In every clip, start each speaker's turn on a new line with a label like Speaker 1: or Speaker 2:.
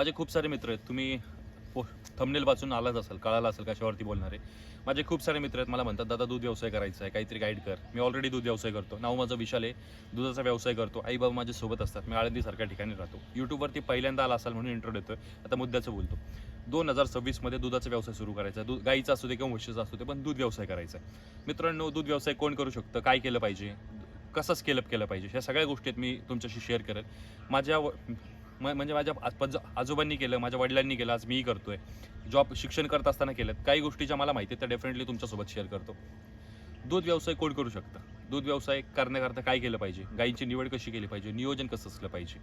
Speaker 1: माझे खूप सारे मित्र आहेत. तुम्ही थंबनेल वाचून आलाच असाल कळाला असेल कशावरती बोलणारे. माझे खूप सारे मित्र आहेत. मला म्हणतात दादा दूध व्यवसाय करायचा आहे. काहीतरी गाईड कर. मी ऑलरेडी दूध व्यवसाय करतो. नाव माझं विशाल आहे. दुधाचा व्यवसाय करतो. आई बाबा माझ्यासोबत असतात. मी आळंदीसारख्या ठिकाणी राहतो. यूट्यूबवरती पहिल्यांदा आला असाल म्हणून इंट्रो देतो आता मुद्द्याचं बोलतो. दोन हजार सव्वीसमध्ये दुधाचा व्यवसाय सुरू करायचा. आहे दूध गाईचा असू दे किंवा म्हशीचा असू दे पण दूध व्यवसाय करायचा आहे. मित्रांनो दूध व्यवसाय कोण करू शकतं? काय केलं पाहिजे? कसं स्केलअप केलं पाहिजे? ह्या सगळ्या गोष्टी आहेत मी तुमच्याशी शेअर करेल माझ्या व- म- म्हणजे माझ्या आज- आजोबांनी केलं माझ्या वडिलांनी केलं आज मीही करतोय. जॉब शिक्षण करत असताना केलं. काही गोष्टी ज्या मला माहिती आहेत त्या डेफिनेटली तुमच्यासोबत शेअर करतो. दूध व्यवसाय कोण करू शकतं? दूध व्यवसाय करण्याकरता काय केलं पाहिजे? गायींची निवड कशी केली पाहिजे? नियोजन कसं असलं पाहिजे?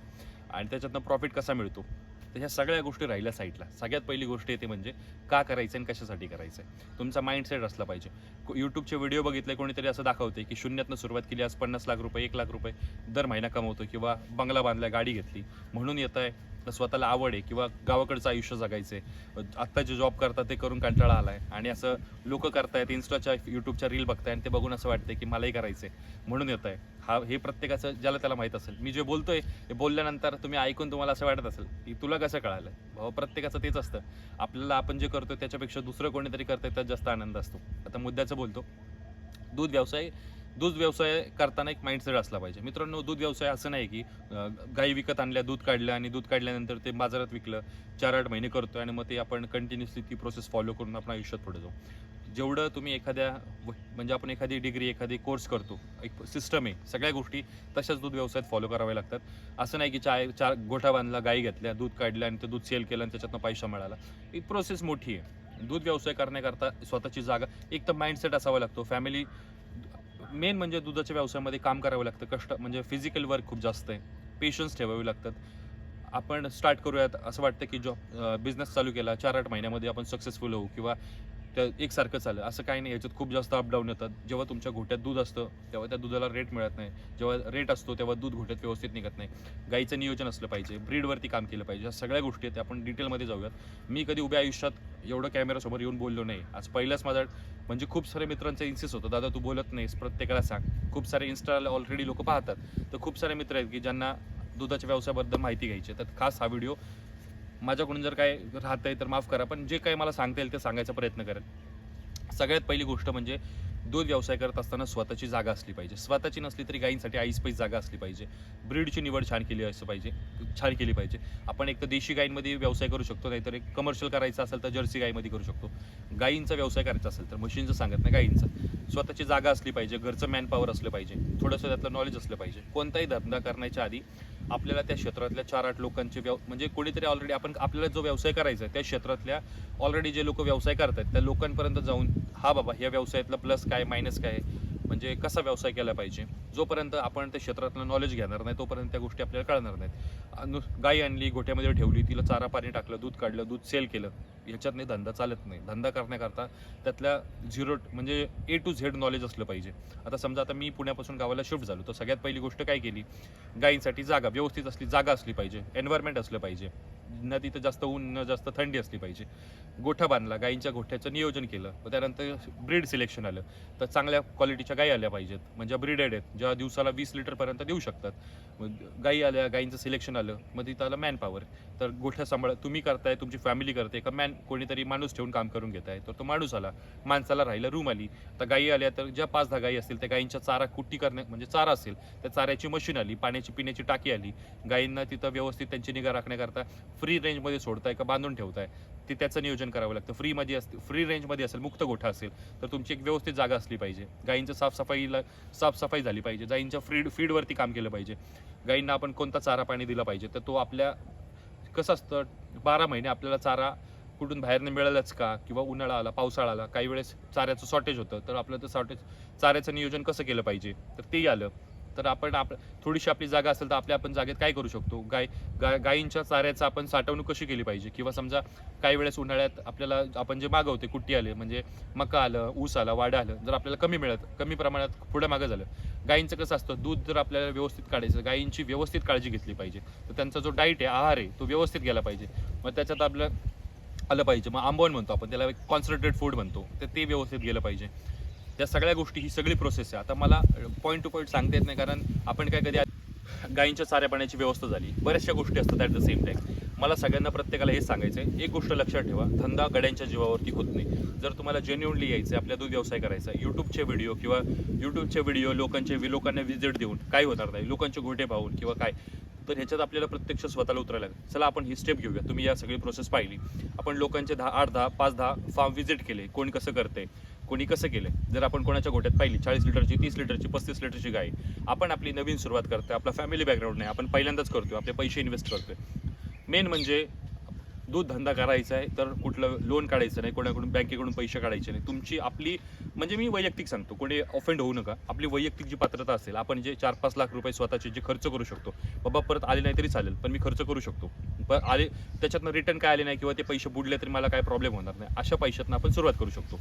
Speaker 1: आणि त्याच्यातनं प्रॉफिट कसा मिळतो? तर ह्या सगळ्या गोष्टी राहिल्या साईडला सगळ्यात पहिली गोष्ट येते म्हणजे का करायचं आणि कशासाठी करायचं आहे? तुमचा माइंडसेट असला पाहिजे. यूट्यूबचे व्हिडिओ बघितले कोणीतरी असं दाखवते की शून्यातनं सुरुवात केली आज पन्नास लाख रुपये एक लाख रुपये दर महिना कमवतो किंवा बंगला बांधला गाडी घेतली म्हणून येत आहे स्वतःला आवड आहे किंवा गावाकडचं आयुष्य जगायचं आहे आत्ता जे जॉब करतात ते करून कंटाळा आलाय. आणि असं लोक करतायत इन्स्टाच्या युट्यूबच्या रील बघताय आणि ते बघून असं वाटतंय की मलाही करायचंय. म्हणून येत आहे हा हे प्रत्येकाचं ज्याला त्याला माहीत असेल. मी जे बोलतोय हे बोलल्यानंतर तुम्ही ऐकून तुम्हाला असं वाटत असेल की तुला कसं कळालं भाऊ प्रत्येकाचं तेच असतं. आपल्याला आपण जे करतोय त्याच्यापेक्षा दुसरं कोणीतरी करतंय त्यात जास्त आनंद असतो. आता मुद्द्याचं बोलतो. दूध व्यवसाय दूध व्यवसाय करताना एक माइंडसेट असला पाहिजे. मित्रांनो दूध व्यवसाय असं नाही की गाई विकत आणल्या दूध काढलं आणि दूध काढल्यानंतर ते बाजारात विकलं चार आठ महिने करतो आणि मग ते आपण कंटिन्युअसली ती प्रोसेस फॉलो करून आपण आयुष्यात पुढे जाऊ. जेवढं तुम्ही एखाद्या म्हणजे आपण एखादी डिग्री एखादी कोर्स करतो एक सिस्टम आहे सगळ्या गोष्टी तशाच दूध व्यवसायात फॉलो कराव्या लागतात. असं नाही की चाय चार गोठा बांधला गाई घेतल्या दूध काढलं आणि ते दूध सेल केलं आणि त्याच्यातनं पैसा मिळाला. ही प्रोसेस मोठी आहे. दूध व्यवसाय करण्याकरता स्वतःची जागा एक तर माइंडसेट असावा लागतो. फॅमिली मेन म्हणजे दुधाच्या व्यवसायामध्ये काम करावं लागतं कष्ट म्हणजे फिजिकल वर्क खूप जास्त आहे. पेशन्स ठेवावे लागतात. आपण स्टार्ट करूयात असं वाटतं की जॉब बिझनेस चालू केला चार आठ महिन्यामध्ये आपण सक्सेसफुल होऊ किंवा त्या एकसारखं चालेल. असं काही नाही याच्यात खूप जास्त अपडाऊन येतात. जेव्हा तुमच्या घोट्यात दूध असतं तेव्हा त्या दुधाला रेट मिळत नाही. जेव्हा रेट असतो तेव्हा दूध घोट्यात व्यवस्थित निघत नाही. गाईचं नियोजन असलं पाहिजे ब्रीडवरती काम केलं पाहिजे. या सगळ्या गोष्टी आहेत त्या आपण डिटेलमध्ये जाऊयात. मी कधी उभ्या आयुष्यात एवढं कॅमेरासमोर येऊन बोललो नाही. आज पहिलाच माझा म्हणजे खूप सारे मित्रांचा इन्सिस होतं दादा तू बोलत नाहीस प्रत्येकाला सांग. खूप सारे इन्स्टाला ऑलरेडी लोक पाहतात. तर खूप सारे मित्र आहेत की ज्यांना दुधाच्या व्यवसायाबद्दल माहिती घ्यायची आहे. तर खास हा व्हिडिओ माझ्याकडून जर काय राहत आहे तर माफ करा पण जे काही मला सांगता येईल ते सांगायचा प्रयत्न करेल सगळ्यात पहिली गोष्ट म्हणजे दूध व्यवसाय करत असताना स्वतःची जागा असली पाहिजे. स्वतःची नसली तरी गायींसाठी आईसपैस जागा असली पाहिजे. ब्रीडची निवड छान केली असं पाहिजे छान केली पाहिजे. आपण एक तर देशी गायींमध्ये व्यवसाय करू शकतो नाहीतर एक कमर्शियल करायचा असेल तर जर्सी गायीमध्ये करू शकतो. गायींचा व्यवसाय करायचा असेल तर मशीनचं सांगत नाही गायींचा. स्वतःची जागा असली पाहिजे घरचं मॅनपॉवर असलं पाहिजे थोडंसं त्यातलं नॉलेज असलं पाहिजे. कोणताही धंदा करण्याच्या आधी आपल्याला त्या क्षेत्रातल्या चार आठ लोकांचे व्यव म्हणजे कोणीतरी ऑलरेडी आपण आपल्याला जो व्यवसाय करायचा आहे त्या क्षेत्रातल्या ऑलरेडी जे लोक व्यवसाय करतात त्या लोकांपर्यंत जाऊन हा बाबा या व्यवसायातलं प्लस काय मायनस काय म्हणजे कसा व्यवसाय केला पाहिजे? जोपर्यंत आपण त्या क्षेत्रातलं नॉलेज घेणार नाही तोपर्यंत त्या गोष्टी आपल्याला कळणार नाहीत. गाय आणली गोठ्यामध्ये ठेवली तिला चारा पाणी टाकलं दूध काढलं दूध सेल केलं ह्याच्यातने नाही धंदा चालत नाही. धंदा करण्याकरता त्यातल्या झिरो म्हणजे ए टू झेड नॉलेज असलं पाहिजे. आता समजा आता मी पुण्यापासून गावाला शिफ्ट झालो तर सगळ्यात पहिली गोष्ट काय केली? गायींसाठी जागा व्यवस्थित असली जागा असली पाहिजे. एन्व्हायरमेंट असलं पाहिजे. न तिथं जास्त ऊन न जास्त थंडी असली पाहिजे. गोठा बांधला गायींच्या गोठ्याचं नियोजन केलं व त्यानंतर ब्रीड सिलेक्शन आलं. तर चांगल्या क्वालिटीच्या गायी आल्या पाहिजेत. म्हणजे ब्रीडेड आहेत ज्या दिवसाला वीस लिटरपर्यंत देऊ शकतात. मग गायी आल्या गायींचं सिलेक्शन आलं मग तिथं आलं मॅन पॉवर तर गोठ्या सांभाळ तुम्ही करताय तुमची फॅमिली करते का मॅन कोणीतरी माणूस ठेवून काम करून घेत आहे. तर तो माणूस आला. माणसाला राहिलं रूम आली. तर गायी आल्या तर ज्या पाच दहा गायी असतील त्या गायींच्या चारा कुट्टी करण्या म्हणजे चारा असेल त्या चाऱ्याची मशीन आली. पाण्याची पिण्याची टाकी आली. गायींना तिथं व्यवस्थित त्यांची निगा राखण्याकरता फ्री रेंजमध्ये सोडताय का बांधून ठेवताय? ते त्याचं नियोजन करावं लागतं. फ्रीमध्ये असते फ्री रेंजमध्ये असेल मुक्त गोठा असेल तर तुमची एक व्यवस्थित जागा असली पाहिजे. गायींचं साफसफाईला साफसफाई झाली पाहिजे. गायींच्या फ्रीड फीडवरती काम केलं पाहिजे. गायींना आपण कोणता चारा पाणी दिला पाहिजे? तर तो आपल्या कसं असतं? बारा महिने आपल्याला चारा कुठून बाहेरनं मिळालंच का? किंवा उन्हाळा आला पावसाळा आला काही वेळेस चाऱ्याचं शॉर्टेज होतं. तर आपलं तर शॉर्टेज चाऱ्याचं नियोजन कसं केलं पाहिजे? तर तेही आलं. तर आपण आप थोडीशी आपली जागा असेल तर आपल्या आपण जागेत काय करू शकतो? गाय गाय गायींच्या चाऱ्याचं आपण साठवणूक कशी केली पाहिजे? किंवा समजा काही वेळेस उन्हाळ्यात आपल्याला आपण जे मागवते कुट्टी आले म्हणजे मका आलं ऊस आला वाडा आलं जर आपल्याला कमी मिळत कमी प्रमाणात पुढे मागं झालं. गायींचं कसं असतं? दूध जर आपल्याला व्यवस्थित काढायचं गायींची व्यवस्थित काळजी घेतली पाहिजे. तर त्यांचा जो डाईट आहे आहार आहे तो व्यवस्थित गेला पाहिजे. मग त्याच्यात आपलं आलं पाहिजे. मग आंबवण म्हणतो आपण त्याला एक कॉन्सन्ट्रेटेड फूड म्हणतो. तर ते व्यवस्थित गेलं पाहिजे. त्या सगळ्या गोष्टी ही सगळी प्रोसेस आहे. आता मला पॉईंट टू पॉईंट सांगता येत नाही कारण आपण काय कधी गायींच्या चाऱ्या पाण्याची व्यवस्था झाली. बऱ्याचशा गोष्टी असतात ॲट द सेम टाईम मला सगळ्यांना प्रत्येकाला हेच सांगायचं आहे एक गोष्ट लक्षात ठेवा धंदा गड्यांच्या जीवावरती होत नाही. जर तुम्हाला जेन्युनली यायचं आहे आपल्या दूध व्यवसाय करायचा आहे यूट्यूबचे व्हिडिओ किंवा यूट्यूबचे व्हिडिओ लोकांचे लोकांना व्हिजिट देऊन काय होणार नाही. लोकांचे घोटे पाहून किंवा काय. तर ह्याच्यात आपल्याला प्रत्यक्ष स्वतःला उतरायला लागेल. चला आपण ही स्टेप घेऊया. तुम्ही या सगळी प्रोसेस पाहिली. आपण लोकांचे दहा आठ दहा पाच दहा फार्म व्हिजिट केले. कोण कसं करते कोणी कसं केलं जर आपण कोणाच्या गोट्यात पाहिली चाळीस लिटरची तीस लिटरची पस्तीस लिटरची गाय आपण आपली नवीन सुरुवात करतोय. आपला फॅमिली बॅकग्राऊंड नाही. आपण पहिल्यांदाच करतोय. आपले पैसे इन्व्हेस्ट करतोय. मेन म्हणजे दूध धंदा करायचा आहे तर कुठलं लोन काढायचं नाही कोणाकडून बँकेकडून पैसे काढायचे नाही. तुमची आपली म्हणजे मी वैयक्तिक सांगतो कोणी ऑफेंड होऊ नका. आपली वैयक्तिक जी पात्रता असेल आपण जे चार पाच लाख रुपये स्वतःचे जे खर्च करू शकतो बाबा परत आले नाही तरी चालेल पण मी खर्च करू शकतो. पण आले त्याच्यातनं रिटर्न काय आले नाही किंवा ते पैसे बुडले तरी मला काय प्रॉब्लेम होणार नाही अशा पैशातनं आपण सुरुवात करू शकतो.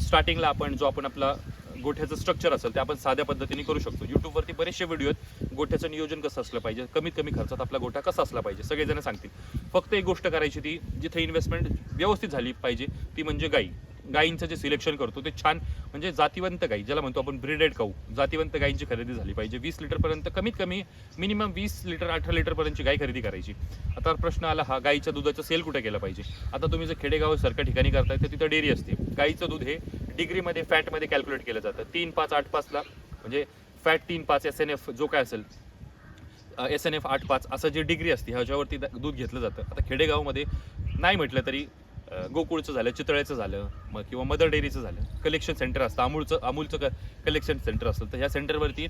Speaker 1: स्टार्टिंगला आपण जो आपण आपला गोठ्याचं स्ट्रक्चर असेल ते आपण साध्या पद्धतीने करू शकतो. यूट्यूबवरती बरेचसे व्हिडिओ आहेत. गोठ्याचं नियोजन कसं असलं पाहिजे? कमीत कमी खर्चात आपला गोठा कसा असला पाहिजे? सगळेजण सांगतील. फक्त एक गोष्ट करायची ती जिथे इन्व्हेस्टमेंट व्यवस्थित झाली पाहिजे ती म्हणजे गाई. गायींचं जे सिलेक्शन करतो ते छान म्हणजे जातीवंत गाई ज्याला म्हणतो आपण ब्रिडेड काऊ जातीवंत गायींची खरेदी झाली पाहिजे. वीस लिटरपर्यंत कमीत कमी मिनिमम वीस लिटर अठरा लिटरपर्यंतची गाय खरेदी करायची. आता प्रश्न आला हा गाईच्या दुधाचं सेल कुठे केलं पाहिजे? आता तुम्ही जर खेडेगाव सारख्या ठिकाणी करताय तर तिथं डेअरी असते. गाईचं दूध हे डिग्रीमध्ये फॅटमध्ये कॅल्क्युलेट केलं जातं. तीन पाच आठ पाचला म्हणजे फॅट तीन पाच एस एन एफ जो काय असेल एस एन एफ आठ पाच असं जे डिग्री असते ह्याच्यावरती द- दूध घेतलं जातं. आता खेडेगावमध्ये नाही म्हटलं तरी गोकुळचं झालं चितळ्याचं झालं मग किंवा मदर डेअरीचं झालं कलेक्शन सेंटर असतं अमूलचं अमूलचं क कलेक्शन सेंटर असतं तर ह्या सेंटरवरती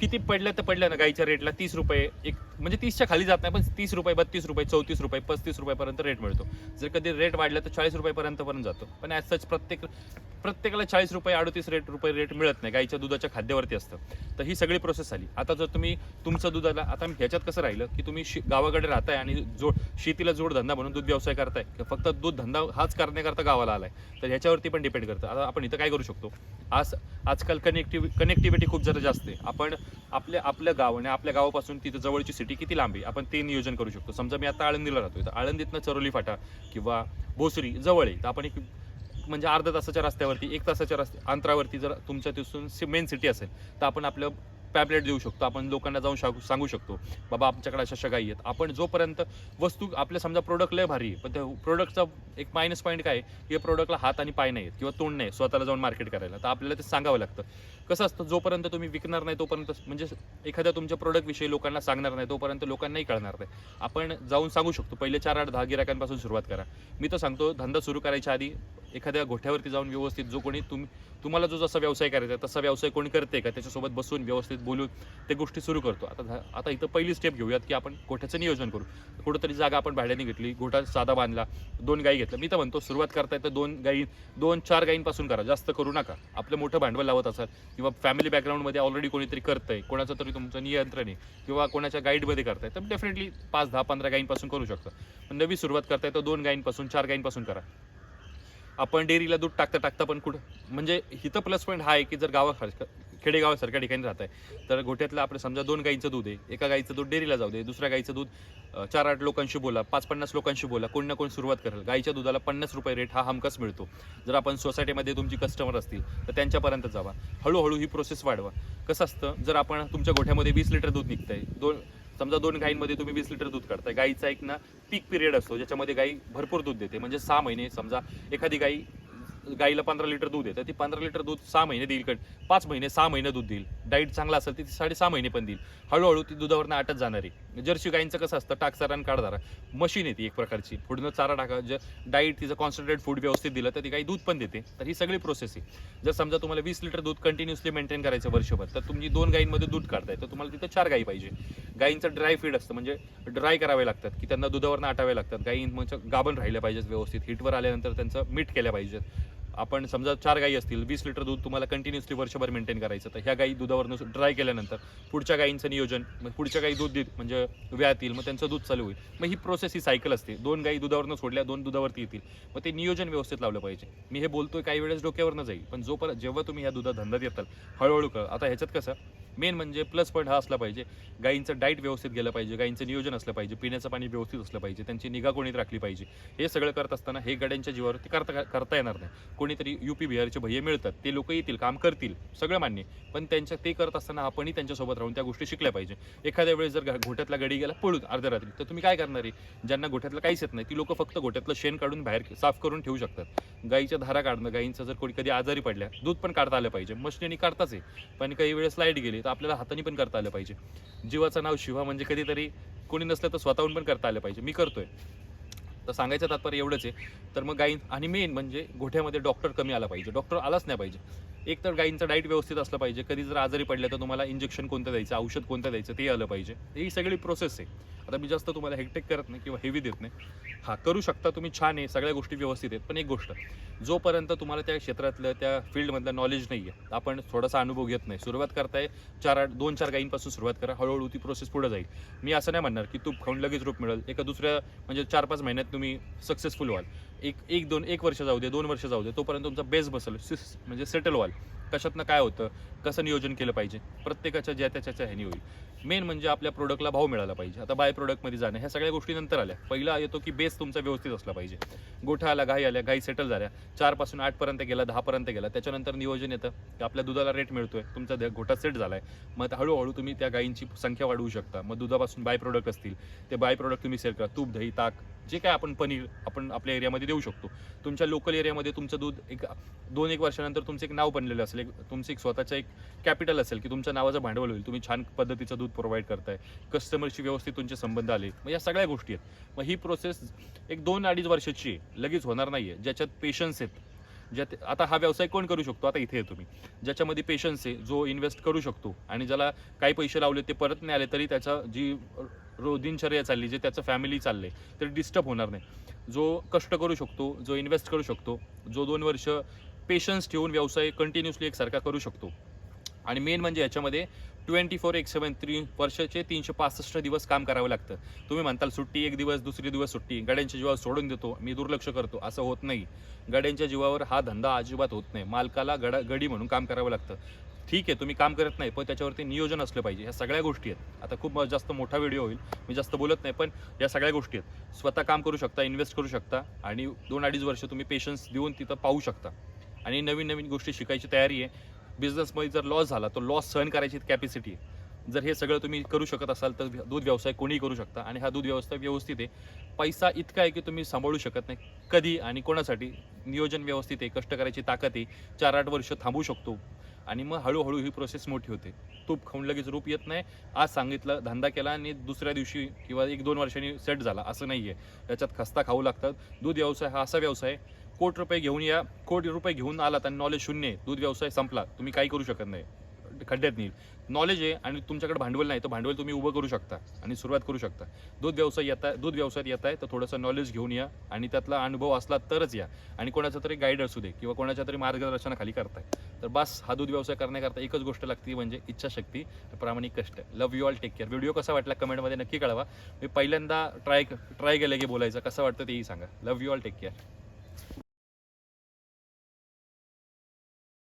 Speaker 1: किती पडलं तर पडलं ना गाईच्या रेटला? तीस रुपये एक म्हणजे तीसच्या खाली जात नाही पण तीस रुपये बत्तीस रुपये चौतीस रुपये पस्तीस रुपयापर्यंत रेट मिळतो. जर कधी रेट वाढला तर चाळीस रुपयापर्यंत पण जातो. पण ॲज सच प्रत्येक प्रत्येकाला चाळीस रुपये अडतीस रेट रुपये रेट मिळत नाही गाईच्या दुधाच्या खाद्यावरती असतं. तर ही सगळी प्रोसेस झाली. आता जर तुम्ही तुमचं दुधाला आता ह्याच्यात कसं राहिलं की तुम्ही शि- गावाकडे राहताय आणि जोड शेतीला जोडधंदा म्हणून दूध व्यवसाय करताय की फक्त दूध धंदा हाच करण्याकरता गावाला आलाय तर ह्याच्यावरती पण डिपेंड करतं. आता आपण इथं काय करू शकतो? आज आजकाल कनेक्टिव्ह कनेक्टिव्हिटी खूप जरा जास्त आहे. आपण आपल्या आपलं गाव आणि आपल्या गावापासून तिथं जवळची सिटी किती लांब आहे? आपण ते नियोजन करू शकतो. समजा मी आता आळंदीला राहतोय. तर आळंदीतनं चरोली फाटा किंवा भोसरी जवळ आहे. तर आपण एक म्हणजे अर्ध्या तासाच्या रस्त्यावरती एक तासाच्या रस्त्या अंतरावरती जर तुमच्या तिथून मेन सिटी असेल तर आपण आपलं पॅम्पलेट देऊ शकतो. आपण लोकांना जाऊन सांगू सांगू शकतो. बाबा आमच्याकडे अशा अशा आहेत. आपण जोपर्यंत वस्तू आपल्या समजा प्रोडक्ट लय भारी आहे पण त्या प्रोडक्टचा एक मायनस पॉईंट काय आहे? की या प्रोडक्टला हात आणि पाय नाही आहेत किंवा तोंड नाही स्वतःला जाऊन मार्केट करायला. तर आपल्याला ते सांगावं लागतं. कसं असतं जोपर्यंत तुम्ही विकणार नाही तोपर्यंत म्हणजे एखाद्या तुमच्या प्रोडक्टविषयी लोकांना सांगणार नाही तोपर्यंत लोकांनाही कळणार नाही. आपण जाऊन सांगू शकतो पहिले चार आठ दहा गिराकांपासून सुरुवात करा. मी तर सांगतो धंदा सुरू करायच्या आधी एखाद्या गोठ्यावरती जाऊन व्यवस्थित जो कोणी तुम्ही तुम्हाला जो जसा व्यवसाय करायचा तसा व्यवसाय कोणी करते का? त्याच्यासोबत बसून व्यवस्थित बोलून ते गोष्टी सुरू करतो. आता आता इथं पहिली स्टेप घेऊयात की आपण गोठ्याचं नियोजन करू. कुठंतरी जागा आपण भाड्याने घेतली गोठा साधा बांधला दोन गाई घेतल्या. मी तर म्हणतो सुरुवात करताय तर दोन गाई दोन चार गाईंपासून करा. जास्त करू नका. आपलं मोठं भांडवल लावत असाल किंवा फॅमिली बॅकग्राऊंडमध्ये ऑलरेडी कोणीतरी करतंय कोणाचं तरी तुमचं नियंत्रण आहे किंवा कोणाच्या गाईडमध्ये करताय तर डेफिनेटली पाच दहा पंधरा गाईंपासून करू शकता. पण नवी सुरुवात करताय तर दोन गायींपासून चार गाईंपासून करा. आपण डेअरीला दूध टाकता टाकता पण कुठं? म्हणजे इथं प्लस पॉईंट हा आहे की जर गावासारखं खेडेगावासारख्या ठिकाणी राहत आहे तर गोठ्यातलं आपलं समजा दोन गाईचं दूध आहे एका गाईचं दूध डेअरीला जाऊ दे दुसऱ्या गाईचं दूध चार आठ लोकांशी बोला पाच पन्नास लोकांशी बोला कोण ना कोण सुरुवात करेल. गाईच्या दुधाला पन्नास रुपये रेट हा हमखास मिळतो. जर आपण सोसायटीमध्ये तुमची कस्टमर असतील तर त्यांच्यापर्यंत जावा. हळूहळू ही प्रोसेस वाढवा. कसं असतं जर आपण तुमच्या गोठ्यामध्ये वीस लिटर दूध निघतंय दोन समजा दोन गायींमध्ये तुम्ही वीस लिटर दूध काढताय गाईचा एक ना पीक पिरियड असतो ज्याच्यामध्ये गाई भरपूर दूध देते. म्हणजे सहा महिने समजा एखादी गाई गाईला पंधरा लिटर दूध आहे तर ती पंधरा लिटर दूध सहा महिने देईल कट. पाच महिने सहा महिने दूध देईल. डाईट चांगला असेल तर ती साडे सहा महिने पण देईल. हळूहळू ती दुधावरनं आटत जाणार आहे. जर्सी गाईंचं कसं असतं टाकसारा आणि काढदारा मशीन आहे ती एक प्रकारची. पुढनं चारा टाका. जर डाईट तिचं कॉन्सन्ट्रेट फूड व्यवस्थित दिलं तर ती गाई दूध पण देते. तर ही सगळी प्रोसेस आहे. जर समजा तुम्हाला वीस लिटर दूध कंटिन्युअसली मेंटेन करायचं वर्षभर तर तुम्ही दोन गायींमध्ये दूध काढताय तर तुम्हाला तिथं चार गाई पाहिजे. गायींचं ड्राय फीड असतं म्हणजे ड्राय करावे लागतात की त्यांना दुधावरनं आटावे लागतात. गायी म्हणजे गाभण राहिल्या पाहिजेत व्यवस्थित. हिटवर आल्यानंतर त्यांचं मीठ केल्या पाहिजेत. आपण समजा चार गाई असतील वीस लिटर दूध तुम्हाला कंटिन्युअसली वर्षभर मेंटेन करायचं तर ह्या गाई दुधावरनं ड्राय केल्यानंतर पुढच्या गाईंचं नियोजन मग पुढच्या गाई दूध देत म्हणजे व्यातील मग त्यांचं दूध चालू होईल. मग ही प्रोसेस ही सायकल असते. दोन गाई दुधावरनं सोडल्या दोन दुधावरती येतील. मग ते नियोजन व्यवस्थित लावलं पाहिजे. मी हे बोलतोय काही वेळेस डोक्यावरनं जाईल पण जोपर्यंत जेव्हा तुम्ही ह्या दुधा धंद्यात येताल हळूहळू कळ आता ह्याच्यात कसं मेन म्हणजे प्लस पॉईंट हा असला पाहिजे. गाईंचं डाईट व्यवस्थित गेलं पाहिजे गाईंचं नियोजन असलं पाहिजे पिण्याचं पाणी व्यवस्थित असलं पाहिजे त्यांची निगा कोणीत राखली पाहिजे. हे सगळं करत असताना हे गाड्यांच्या जीवावर ते करता करता येणार नाही. कोणीतरी युपी बिहारचे भैये मिळतात ते लोक येतील काम करतील सगळं मान्य. पण त्यांच्या ते करत असताना आपणही त्यांच्यासोबत राहून त्या गोष्टी शिकल्या पाहिजे. एखाद्या वेळेस जर घोट्यातला गडी गेला पळून अर्ध्या रात्री तर तुम्ही काय करणार आहे? ज्यांना घोट्यातलं काहीच येत नाही ती लोक फक्त घोट्यातलं शेण काढून बाहेर साफ करून ठेवू शकतात. गाईच्या धारा काढणं गाईंचं जर कोणी कधी आजारी पडल्या दूध पण काढता आलं पाहिजे. मशिनी काढताच आहे. पण काही वेळेस लाइट गेली तर आपल्याला हाताने पण करता आलं पाहिजे. जीवाचं नाव शिवा म्हणजे कधीतरी कोणी नसलं तर स्वतःहून पण करता आलं पाहिजे. मी करतोय. तर सांगायचं तात्पर्य एवढंच आहे. तर मग गायी आणि मेन म्हणजे गोठ्यामध्ये डॉक्टर कमी आला पाहिजे. डॉक्टर आलाच नाही पाहिजे. एक तर गाईंचं डाईट व्यवस्थित असलं पाहिजे. कधी जर आजारी पडलं तर तुम्हाला इंजेक्शन कोणतं द्यायचं? औषध कोणतं द्यायचं? ते आलं पाहिजे. ही सगळी प्रोसेस आहे. आता मी जास्त तुम्हाला हेक्टेक करत नाही किंवा हेवी देत नाही. हा करू शकता तुम्ही छान आहे सगळ्या गोष्टी व्यवस्थित आहेत पण एक गोष्ट जोपर्यंत तुम्हाला त्या क्षेत्रातलं त्या फील्डमधलं नॉलेज नाही आहे आपण थोडासा अनुभव घेत नाही. सुरुवात करताय चार आठ दोन चार गाईंपासून सुरुवात करा हळूहळू ती प्रोसेस पुढे जाईल. मी असं नाही म्हणणार की तूप खाऊन लगेच रूप मिळेल एका दुसऱ्या म्हणजे चार पाच महिन्यात तुम्ही सक्सेसफुल व्हाल. एक एक दोन एक वर्ष जाऊ दे दोन वर्ष जाऊ दे तोपर्यंत तुमचा बेस बसेल सिस म्हणजे सेटल व्हाल. कशातनं काय होतं कसं नियोजन केलं पाहिजे प्रत्येकाच्या ज्या त्याच्या ह्यानी होईल. मेन म्हणजे आपल्या प्रोडक्टला भाव मिळाला पाहिजे. आता बाय प्रोडक्टमध्ये जाणं ह्या सगळ्या गोष्टी नंतर आल्या. पहिला येतो की बेस तुमचा व्यवस्थित असला पाहिजे. गोठा आला गाई आल्या गाई सेटल झाल्या. चारपासून आठपर्यंत गेला दहापर्यंत गेला त्याच्यानंतर नियोजन येतं. की आपल्या दुधाला रेट मिळतोय. तुमचा द- गोठा सेट झाला आहे मग हळूहळू तुम्ही त्या गायींची संख्या वाढवू शकता. मग दुधापासून बाय प्रोडक्ट असतील. ते बाय प्रोडक्ट तुम्ही सेल करा. तूप दही ताक जे काय आपण पनीर आपण आपल्या एरियामध्ये देऊ शकतो. तुमच्या लोकल एरियामध्ये तुमचं दूध एक दोन एक वर्षानंतर तुमचं एक नाव बनलेलं असेल एक तुमचं एक स्वतःचं एक कॅपिटल असेल की तुमच्या नावाचं भांडवल होईल. तुम्ही छान पद्धतीचं दूध प्रोव्हाइड करताय. कस्टमरशी व्यवस्थित तुमचे संबंध आले. मग या सगळ्या गोष्टी आहेत. मग ही प्रोसेस एक दोन अडीच वर्षाची आहे. लगेच होणार नाही आहे ज्याच्यात पेशन्स आहेत ज्यात आता हा व्यवसाय कोण करू शकतो? आता इथे येतो तुम्ही ज्याच्यामध्ये पेशन्स आहे जो इन्व्हेस्ट करू शकतो आणि ज्याला काही पैसे लावले ते परत नाही आले तरी त्याचा जी रो दिनचर्या चालली जे त्याचं फॅमिली चालले तरी डिस्टर्ब होणार नाही. जो कष्ट करू शकतो जो इन्व्हेस्ट करू शकतो जो दोन वर्ष पेशन्स ठेवून व्यवसाय कंटिन्युअसली एकसारखा करू शकतो. आणि मेन म्हणजे याच्यामध्ये ट्वेंटी फोर एक सेवन थ्री वर्षाचे तीनशे पासष्ट दिवस काम करावं लागतं. तुम्ही म्हणताल सुट्टी एक दिवस दुसरी दिवस सुट्टी. गाड्यांच्या जीवावर सोडून देतो. मी दुर्लक्ष करतो. असं होत नाही. गड्यांच्या जीवावर हा धंदा अजिबात होत नाही. मालकाला गडा गडी म्हणून काम करावं लागतं. ठीक आहे तुम्ही काम करत नाही पण त्याच्यावरती नियोजन असलं पाहिजे. ह्या सगळ्या गोष्टी आहेत. आता खूप जास्त मोठा व्हिडिओ होईल. मी जास्त बोलत नाही पण या सगळ्या गोष्टी आहेत. स्वतः काम करू शकता इन्व्हेस्ट करू शकता आणि दोन अडीच वर्ष तुम्ही पेशन्स देऊन तिथं पाहू शकता. आणि नवीन नवीन गोष्टी शिकायची तयारी आहे. बिझनेसमध्ये जर लॉस झाला तर लॉस सहन करायची कॅपॅसिटी आहे. जर हे सगळं तुम्ही करू शकत असाल तर दूध व्यवसाय कोणीही करू शकता. आणि हा दूध व्यवसाय व्यवस्थित आहे. पैसा इतका आहे की तुम्ही सांभाळू शकत नाही. कधी आणि कोणासाठी? नियोजन व्यवस्थित आहे कष्ट करायची ताकद आहे. चार आठ वर्ष थांबू शकतो. आणि मग हळूहळू ही प्रोसेस मोठी होते. तूप खाऊन लगेच रूप येत नाही. आज सांगितलं धंदा केला आणि दुसऱ्या दिवशी किंवा एक दोन वर्षांनी सेट झाला. असं नाही आहे याच्यात खस्ता खाऊ लागतात. दूध व्यवसाय हा असा व्यवसाय आहे, कोट रुपये घेऊन या कोटी रुपये घेऊन आलात आणि नॉलेज शून्य आहे. दूध व्यवसाय संपला. तुम्ही काही करू शकत नाही. खड्ड्यात नाही नॉलेज आहे आणि तुमच्याकडे भांडवल नाही तर भांडवल तुम्ही उभं करू शकता आणि सुरुवात करू शकता. दूध व्यवसाय येत आहे दूध व्यवसायात येत आहे तर थोडंसं नॉलेज घेऊन या आणि त्यातला अनुभव असला तरच या. आणि कोणाचा तरी गाईड असू दे किंवा कोणाच्या तरी मार्गदर्शनाखाली करताय. तर बस हा दूध व्यवसाय करण्याकरता एकच गोष्ट लागते म्हणजे इच्छाशक्ती प्रामाणिक कष्ट. Love you all take care video कसा वाटला कमेंटमध्ये नक्की कळवा. मी पहिल्यांदा ट्राय ट्राय केलं की बोलायचं. कसं वाटतं तेही सांगा. Love you all take care